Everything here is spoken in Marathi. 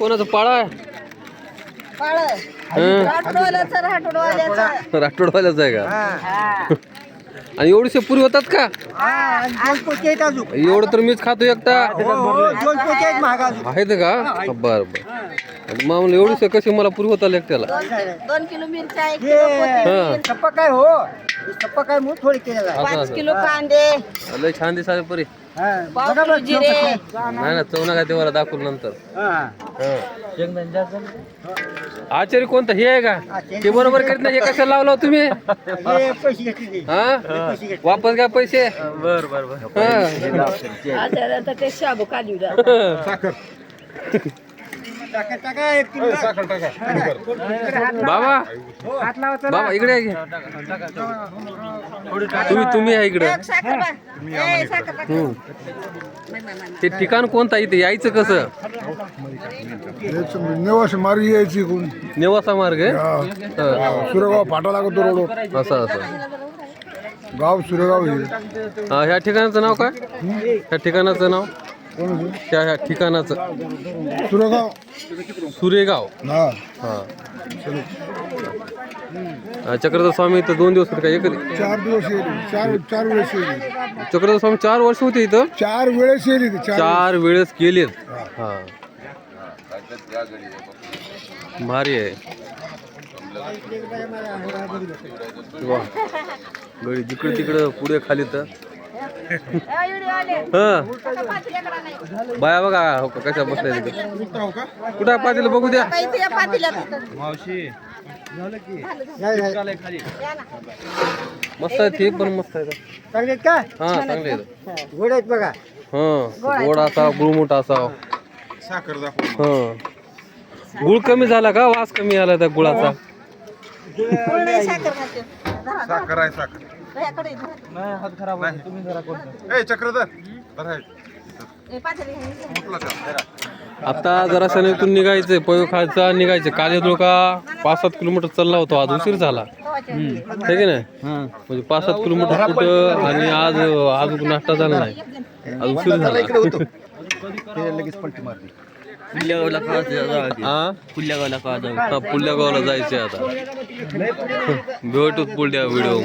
कोणाचं पाळा. राठोडवाल्याचं आहे का. आणि एवढीशे पुरी होतात का? एवढं तर मीच खातो एकटा. हो, आहेत का? बर बर. म्हणलं एवढीशे कशी मला पुरी होता एकट्याला? दोन दोन किलो मिरच्या एक हे किलो कोथिंबीर, हा. सप्पा काय हो? सप्पा काय म्हणून थोडी केलेलं आहे. असं पाच किलो कांदे. लय छान दिसायला परी. हा, पाव बघा किलो बरं, जिरे. नाही ना चवना काय तेव्हा दाखवलं नंतर. हा. आचार्य कोणतं? हे आहे का. ते बरोबर करीत नाही हे कशाला लावलं हो तुम्ही? हे पैसे घेतले ते. हा? पैसे घेतले. वापस घ्या पैसे. बर बर बर. हा. आता ते शाबू काढू एक किलो बाबा बाबा इकडे आहे. तुम्ही तुम्ही आहे इकडे. ते ठिकाण कोणतं इथे? यायचं कसं? नेवास मार्गी यायची कोण नेवासा मार्ग आहे. सुरेगाव फाटा लागतो रोड असं असं. गाव सुरेगाव हे हा, ह्या ठिकाणाचं नाव काय? ह्या ठिकाणाचं नाव? त्या ह्या ठिकाणाचं. सुरेगाव. सुरेगाव. हा. हा. चक्रधर स्वामी इथं दोन दिवस होते का? एक चार दिवस येईल. चार चार वेळेस येईल. चक्रधर स्वामी चार वर्ष होते इथं? चार वेळेस येईल इथे, चार चार वेळेस केलेत हा. भारी आहे. वा. गडी जिकडे तिकडं पुढे खाली तर. हा. बाया बघा हो का कशा बसल्या तिथे कुठं पाटील? बघू द्या. ना. मस्त आहे ते पण मस्त आहे. चांगले का? हा चांगले गोड आहेत बघा. हा गोड असा गुळमुट असा हा. गुळ कमी झाला का? वास कमी आला त्या गुळाचा. नाही. ए. आता जरा इथून निघायचंय पयो खायचा निघायचं काल येतो का? पाच सात किलोमीटर चालला होतो आज उशीर झाला. आहे की नाही म्हणजे पाच सात किलोमीटर कुठं आणि आज आज नाश्ता झाला नाही. आज उशीर झाला. पुल्ल्या गावला का जाऊ हा पुल्ल्या गावला का जाऊ पुढल्या गावाला जायचंय आता. भेटूच पुढल्या व्हिडिओ